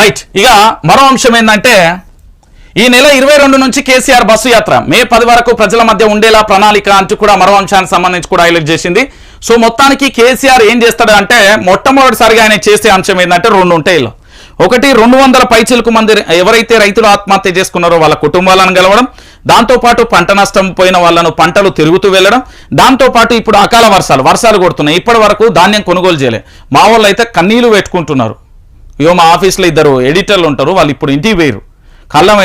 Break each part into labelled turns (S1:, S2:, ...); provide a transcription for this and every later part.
S1: Right ఇక మరో అంశం ఏంటంటే ఈ నెల ఇరవై రెండు నుంచి కేసీఆర్ బస్సు యాత్ర మే పది వరకు ప్రజల మధ్య ఉండేలా ప్రణాళిక అంటూ కూడా మరో అంశానికి సంబంధించి కూడా హైలైట్ చేసింది. సో మొత్తానికి కేసీఆర్ ఏం చేస్తాడు అంటే మొట్టమొదటిసారిగా ఆయన చేసే అంశం ఏంటంటే రెండు ఉంటాయి ఒకటి రెండు వందల పైచిలకు మంది ఎవరైతే రైతులు ఆత్మహత్య చేసుకున్నారో వాళ్ళ కుటుంబాలను గెలవడం దాంతోపాటు పంట నష్టం పోయిన వాళ్ళను పంటలు తిరుగుతూ వెళ్ళడం దాంతోపాటు ఇప్పుడు అకాల వర్షాలు వర్షాలు కొడుతున్నాయి. ఇప్పటి వరకు ధాన్యం కొనుగోలు చేయలే. మా వాళ్ళు అయితే కన్నీళ్ళు పెట్టుకుంటున్నారు. ఇగో మా ఆఫీస్లో ఇద్దరు ఎడిటర్లు ఉంటారు వాళ్ళు ఇప్పుడు ఇంటికి వేయరు కళ్ళం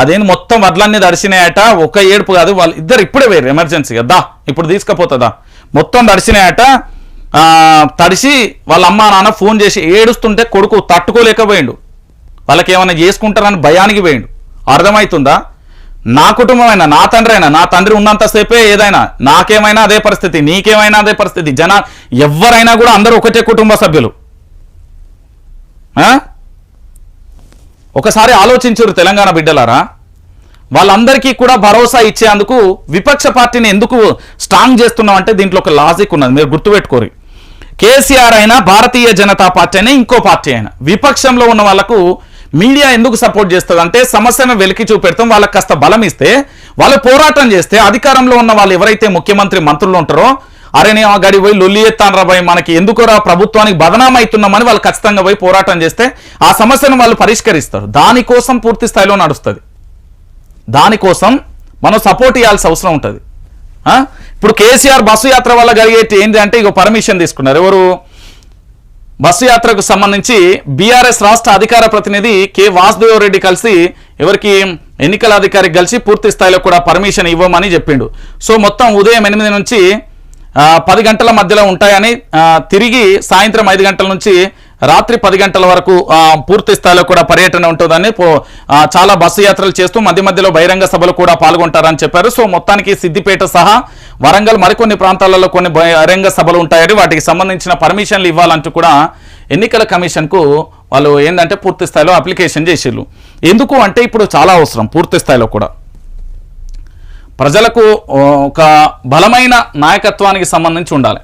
S1: అదేంటి మొత్తం వడ్లన్నీ దడిచినాయట ఒక ఏడుపు కాదు వాళ్ళు ఇద్దరు ఇప్పుడే వేరు ఎమర్జెన్సీగా. దా ఇప్పుడు తీసుకపోతుందా మొత్తం దడిచినాయట తడిసి వాళ్ళ అమ్మ నాన్న ఫోన్ చేసి ఏడుస్తుంటే కొడుకు తట్టుకోలేకపోయిండు. వాళ్ళకి ఏమైనా చేసుకుంటారని భయానికి పోయిండు. అర్థమవుతుందా నా కుటుంబమైనా నా తండ్రి అయినా నా తండ్రి ఉన్నంతసేపే ఏదైనా నాకేమైనా అదే పరిస్థితి నీకేమైనా అదే పరిస్థితి జన ఎవరైనా కూడా అందరూ ఒకటే కుటుంబ సభ్యులు. ఒకసారి ఆలోచించరు తెలంగాణ బిడ్డలారా. వాళ్ళందరికీ కూడా భరోసా ఇచ్చేందుకు విపక్ష పార్టీని ఎందుకు స్ట్రాంగ్ చేస్తున్నాం అంటే దీంట్లో ఒక లాజిక్ ఉన్నది. మీరు గుర్తుపెట్టుకోరు. కేసీఆర్ అయినా భారతీయ జనతా పార్టీ అయినా ఇంకో పార్టీ అయినా విపక్షంలో ఉన్న వాళ్ళకు మీడియా ఎందుకు సపోర్ట్ చేస్తుంది అంటే సమస్యను వెలికి చూపెడతాం వాళ్ళకి కాస్త బలం ఇస్తే వాళ్ళు పోరాటం చేస్తే అధికారంలో ఉన్న వాళ్ళు ఎవరైతే ముఖ్యమంత్రి మంత్రులు ఉంటారో అరే నేను ఆ గడి పోయి లొల్లి ఎత్తాను భయ్ మనకి. ఎందుకురా ప్రభుత్వానికి బదనామవుతున్నామని వాళ్ళు ఖచ్చితంగా పోయి పోరాటం చేస్తే ఆ సమస్యను వాళ్ళు పరిష్కరిస్తారు. దానికోసం పూర్తి స్థాయిలో నడుస్తుంది. దానికోసం మనం సపోర్ట్ ఇవ్వాల్సిన అవసరం ఉంటుంది. ఇప్పుడు కేసీఆర్ బస్సు యాత్ర వల్ల కలిగేటి ఏంటి అంటే ఇక పర్మిషన్ తీసుకున్నారు. ఎవరు? బస్సు యాత్రకు సంబంధించి బీఆర్ఎస్ రాష్ట్ర అధికార ప్రతినిధి కె వాసుదేవ్ రెడ్డి కలిసి ఎవరికి ఎన్నికల అధికారికి కలిసి పూర్తి స్థాయిలో కూడా పర్మిషన్ ఇవ్వమని చెప్పిండు. సో మొత్తం ఉదయం ఎనిమిది నుంచి పది గంటల మధ్యలో ఉంటాయని తిరిగి సాయంత్రం ఐదు గంటల నుంచి రాత్రి పది గంటల వరకు పూర్తి స్థాయిలో కూడా పర్యటన ఉంటుందని చాలా బస్సు యాత్రలు చేస్తూ మధ్య మధ్యలో బహిరంగ సభలు కూడా పాల్గొంటారని చెప్పారు. సో మొత్తానికి సిద్దిపేట సహా వరంగల్ మరికొన్ని ప్రాంతాలలో కొన్ని బహిరంగ సభలు ఉంటాయని వాటికి సంబంధించిన పర్మిషన్లు ఇవ్వాలంటూ కూడా ఎన్నికల కమిషన్కు వాళ్ళు ఏంటంటే పూర్తి స్థాయిలో అప్లికేషన్ చేసిర్రు. ఎందుకు అంటే ఇప్పుడు చాలా అవసరం పూర్తి స్థాయిలో కూడా. ప్రజలకు ఒక బలమైన నాయకత్వానికి సంబంధించి ఉండాలి.